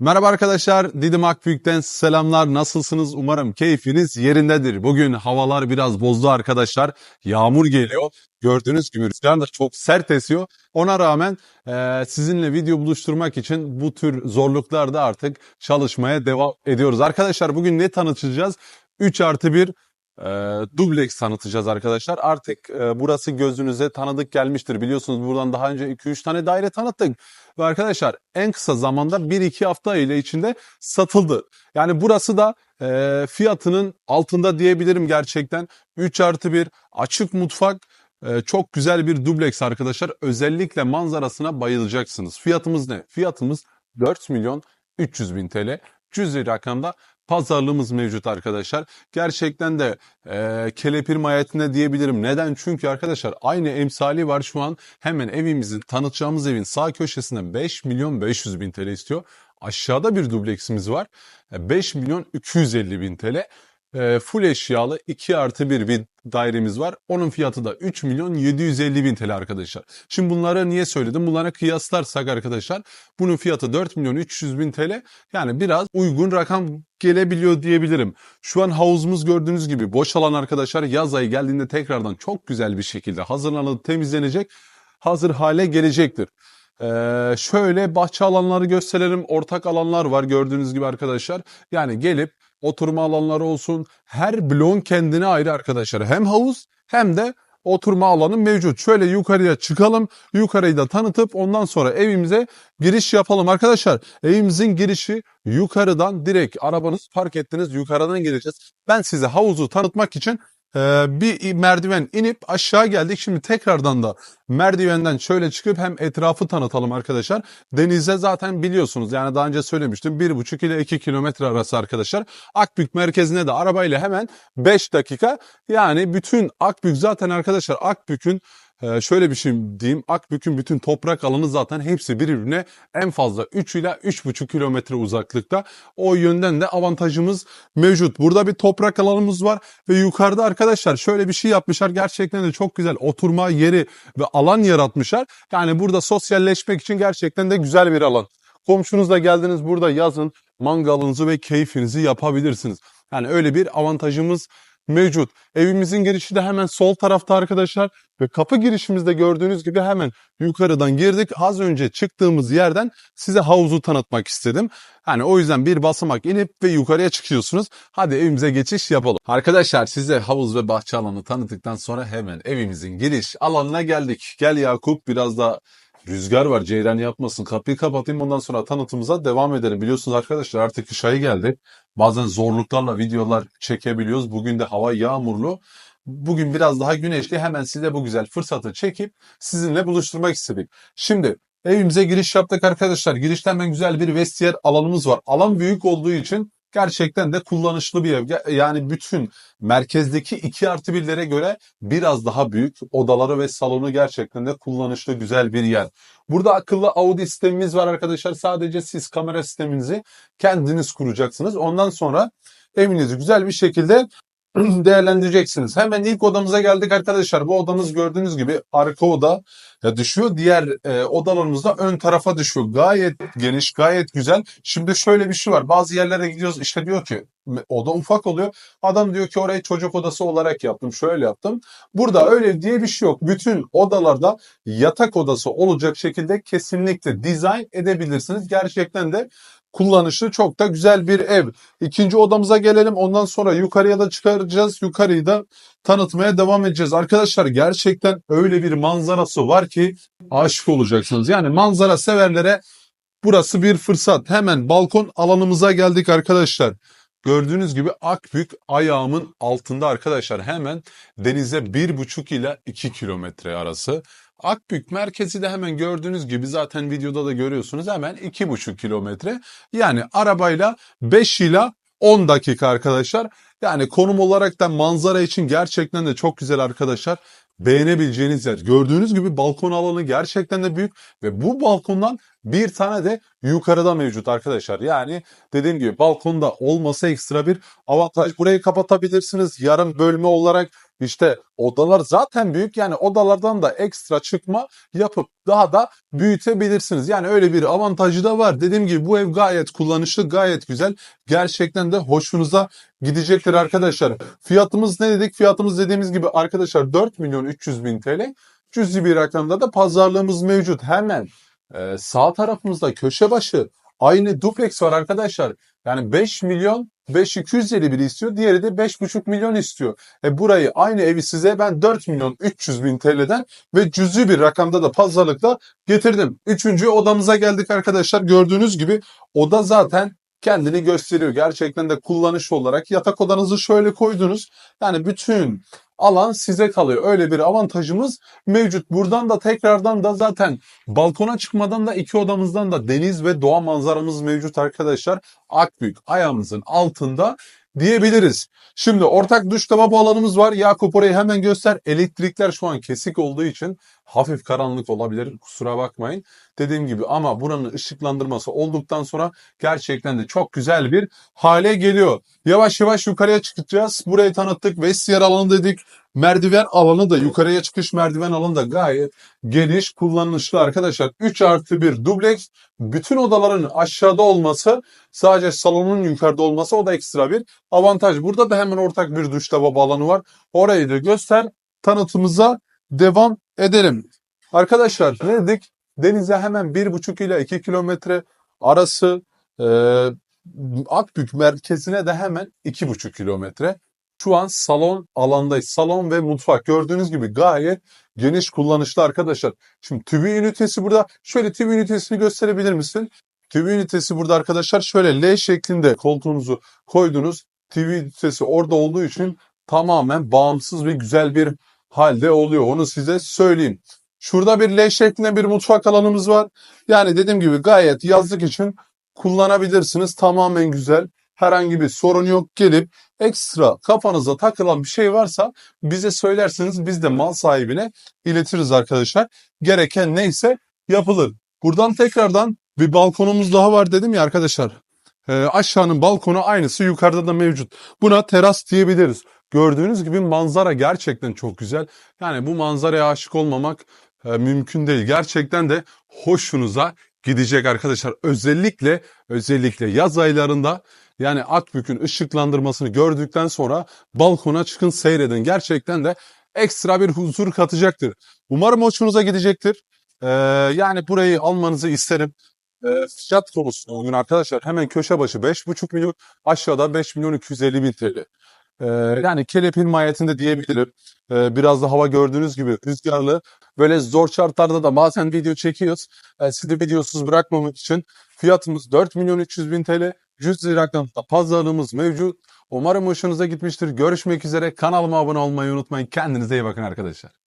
Merhaba arkadaşlar, Didim Akbüyük'ten selamlar. Nasılsınız? Umarım keyfiniz yerindedir. Bugün havalar biraz bozdu arkadaşlar. Yağmur geliyor. Gördüğünüz gibi rüzgar da çok sert esiyor. Ona rağmen eee, sizinle video buluşturmak için bu tür zorluklarda artık çalışmaya devam ediyoruz. Arkadaşlar bugün ne tanıtacağız? 3 artı 1 e, dubleks tanıtacağız arkadaşlar. Artık e, burası gözünüze tanıdık gelmiştir. Biliyorsunuz buradan daha önce 2-3 tane daire tanıttık. Ve arkadaşlar en kısa zamanda 1-2 hafta ile içinde satıldı. Yani burası da e, fiyatının altında diyebilirim gerçekten. 3 artı 1 açık mutfak e, çok güzel bir dubleks arkadaşlar. Özellikle manzarasına bayılacaksınız. Fiyatımız ne? Fiyatımız 4 milyon 300 bin TL. Cüzi rakamda pazarlığımız mevcut arkadaşlar. Gerçekten de e, kelepir mahiyetinde diyebilirim. Neden? Çünkü arkadaşlar aynı emsali var şu an. Hemen evimizin tanıtacağımız evin sağ köşesinde 5 milyon 500 bin TL istiyor. Aşağıda bir dubleksimiz var. E, 5 milyon 250 bin TL. E, full eşyalı 2 artı 1 bir dairemiz var. Onun fiyatı da 3 milyon 750 bin TL arkadaşlar. Şimdi bunları niye söyledim? Bunlara kıyaslarsak arkadaşlar bunun fiyatı 4 milyon 300 bin TL. Yani biraz uygun rakam gelebiliyor diyebilirim. Şu an havuzumuz gördüğünüz gibi boş alan arkadaşlar yaz ayı geldiğinde tekrardan çok güzel bir şekilde hazırlanıp temizlenecek. Hazır hale gelecektir. Ee, şöyle bahçe alanları gösterelim. Ortak alanlar var gördüğünüz gibi arkadaşlar. Yani gelip oturma alanları olsun. Her bloğun kendine ayrı arkadaşlar. Hem havuz hem de oturma alanı mevcut. Şöyle yukarıya çıkalım. Yukarıyı da tanıtıp ondan sonra evimize giriş yapalım arkadaşlar. Evimizin girişi yukarıdan direkt arabanız park ettiniz yukarıdan gireceğiz. Ben size havuzu tanıtmak için bir merdiven inip aşağı geldik. Şimdi tekrardan da merdivenden şöyle çıkıp hem etrafı tanıtalım arkadaşlar. Denize zaten biliyorsunuz yani daha önce söylemiştim 1,5 ile 2 kilometre arası arkadaşlar. Akbük merkezine de arabayla hemen 5 dakika. Yani bütün Akbük zaten arkadaşlar Akbük'ün e, şöyle bir şey diyeyim. Akbük'ün bütün toprak alanı zaten hepsi birbirine en fazla 3 ila 3,5 kilometre uzaklıkta. O yönden de avantajımız mevcut. Burada bir toprak alanımız var ve yukarıda arkadaşlar şöyle bir şey yapmışlar. Gerçekten de çok güzel oturma yeri ve alan yaratmışlar. Yani burada sosyalleşmek için gerçekten de güzel bir alan. Komşunuzla geldiniz burada yazın mangalınızı ve keyfinizi yapabilirsiniz. Yani öyle bir avantajımız mevcut. Evimizin girişi de hemen sol tarafta arkadaşlar ve kapı girişimizde gördüğünüz gibi hemen yukarıdan girdik. Az önce çıktığımız yerden size havuzu tanıtmak istedim. Hani o yüzden bir basamak inip ve yukarıya çıkıyorsunuz. Hadi evimize geçiş yapalım. Arkadaşlar size havuz ve bahçe alanı tanıttıktan sonra hemen evimizin giriş alanına geldik. Gel Yakup biraz da Rüzgar var ceyran yapmasın. Kapıyı kapatayım ondan sonra tanıtımıza devam edelim. Biliyorsunuz arkadaşlar artık kış ayı geldi. Bazen zorluklarla videolar çekebiliyoruz. Bugün de hava yağmurlu. Bugün biraz daha güneşli. Hemen size bu güzel fırsatı çekip sizinle buluşturmak istedik. Şimdi evimize giriş yaptık arkadaşlar. Girişte hemen güzel bir vestiyer alanımız var. Alan büyük olduğu için gerçekten de kullanışlı bir ev. Yani bütün merkezdeki 2 artı 1'lere göre biraz daha büyük. Odaları ve salonu gerçekten de kullanışlı güzel bir yer. Burada akıllı Audi sistemimiz var arkadaşlar. Sadece siz kamera sisteminizi kendiniz kuracaksınız. Ondan sonra evinizi güzel bir şekilde değerlendireceksiniz. Hemen ilk odamıza geldik arkadaşlar. Bu odamız gördüğünüz gibi arka oda ya düşüyor. Diğer e, odalarımız da ön tarafa düşüyor. Gayet geniş, gayet güzel. Şimdi şöyle bir şey var. Bazı yerlere gidiyoruz işte diyor ki oda ufak oluyor. Adam diyor ki orayı çocuk odası olarak yaptım. Şöyle yaptım. Burada öyle diye bir şey yok. Bütün odalarda yatak odası olacak şekilde kesinlikle dizayn edebilirsiniz. Gerçekten de kullanışlı çok da güzel bir ev. İkinci odamıza gelelim. Ondan sonra yukarıya da çıkaracağız. Yukarıyı da tanıtmaya devam edeceğiz. Arkadaşlar gerçekten öyle bir manzarası var ki aşık olacaksınız. Yani manzara severlere burası bir fırsat. Hemen balkon alanımıza geldik arkadaşlar. Gördüğünüz gibi Akbük ayağımın altında arkadaşlar hemen denize 1,5 ile 2 kilometre arası. Akbük merkezi de hemen gördüğünüz gibi zaten videoda da görüyorsunuz hemen 2,5 kilometre. Yani arabayla 5 ila 10 dakika arkadaşlar. Yani konum olarak da manzara için gerçekten de çok güzel arkadaşlar. Beğenebileceğiniz yer. Gördüğünüz gibi balkon alanı gerçekten de büyük ve bu balkondan Bir tane de yukarıda mevcut arkadaşlar. Yani dediğim gibi balkonda olması ekstra bir avantaj. Burayı kapatabilirsiniz yarım bölme olarak. İşte odalar zaten büyük yani odalardan da ekstra çıkma yapıp daha da büyütebilirsiniz. Yani öyle bir avantajı da var. Dediğim gibi bu ev gayet kullanışlı, gayet güzel. Gerçekten de hoşunuza gidecektir arkadaşlar. Fiyatımız ne dedik? Fiyatımız dediğimiz gibi arkadaşlar 4 milyon 300 bin TL. Cüzi bir rakamda da pazarlığımız mevcut. Hemen e, sağ tarafımızda köşe başı aynı duplex var arkadaşlar. Yani 5 milyon 5250 biri istiyor. Diğeri de 5,5 milyon istiyor. E burayı aynı evi size ben 4 milyon 300 bin TL'den ve cüzi bir rakamda da pazarlıkla getirdim. Üçüncü odamıza geldik arkadaşlar. Gördüğünüz gibi oda zaten kendini gösteriyor. Gerçekten de kullanış olarak yatak odanızı şöyle koydunuz. Yani bütün alan size kalıyor. Öyle bir avantajımız mevcut. Buradan da tekrardan da zaten balkona çıkmadan da iki odamızdan da deniz ve doğa manzaramız mevcut arkadaşlar. Akbük ayağımızın altında diyebiliriz. Şimdi ortak duş lavabo alanımız var. Yakup orayı hemen göster. Elektrikler şu an kesik olduğu için hafif karanlık olabilir. Kusura bakmayın. Dediğim gibi ama buranın ışıklandırması olduktan sonra gerçekten de çok güzel bir hale geliyor. Yavaş yavaş yukarıya çıkacağız. Burayı tanıttık. Vestiyer alanı dedik. Merdiven alanı da yukarıya çıkış merdiven alanı da gayet geniş kullanışlı arkadaşlar. 3 artı 1 dubleks. Bütün odaların aşağıda olması sadece salonun yukarıda olması o da ekstra bir avantaj. Burada da hemen ortak bir duş lavabo alanı var. Orayı da göster. Tanıtımıza devam edelim. Arkadaşlar ne dedik? Denize hemen 1,5 ile 2 kilometre arası e, Akbük merkezine de hemen 2,5 kilometre. Şu an salon alandayız. Salon ve mutfak gördüğünüz gibi gayet geniş kullanışlı arkadaşlar. Şimdi TV ünitesi burada. Şöyle TV ünitesini gösterebilir misin? TV ünitesi burada arkadaşlar. Şöyle L şeklinde koltuğunuzu koydunuz. TV ünitesi orada olduğu için tamamen bağımsız ve güzel bir halde oluyor. Onu size söyleyeyim. Şurada bir L şeklinde bir mutfak alanımız var. Yani dediğim gibi gayet yazlık için kullanabilirsiniz. Tamamen güzel. Herhangi bir sorun yok. Gelip ekstra kafanıza takılan bir şey varsa bize söylerseniz biz de mal sahibine iletiriz arkadaşlar. Gereken neyse yapılır. Buradan tekrardan bir balkonumuz daha var dedim ya arkadaşlar. Ee, aşağının balkonu aynısı yukarıda da mevcut. Buna teras diyebiliriz. Gördüğünüz gibi manzara gerçekten çok güzel. Yani bu manzaraya aşık olmamak e, mümkün değil. Gerçekten de hoşunuza gidecek arkadaşlar. Özellikle özellikle yaz aylarında yani Akbük'ün ışıklandırmasını gördükten sonra balkona çıkın seyredin. Gerçekten de ekstra bir huzur katacaktır. Umarım hoşunuza gidecektir. Ee, yani burayı almanızı isterim. Ee, fiyat konusunda bugün arkadaşlar hemen köşe başı 5,5 milyon aşağıda 5 milyon 250 bin TL. Ee, yani kelepin mahiyetinde diyebilirim. Ee, biraz da hava gördüğünüz gibi rüzgarlı. Böyle zor şartlarda da bazen video çekiyoruz. Ee, sizi videosuz bırakmamak için fiyatımız 4 milyon 300 bin TL. 100 liradan da pazarlığımız mevcut. Umarım hoşunuza gitmiştir. Görüşmek üzere. Kanalıma abone olmayı unutmayın. Kendinize iyi bakın arkadaşlar.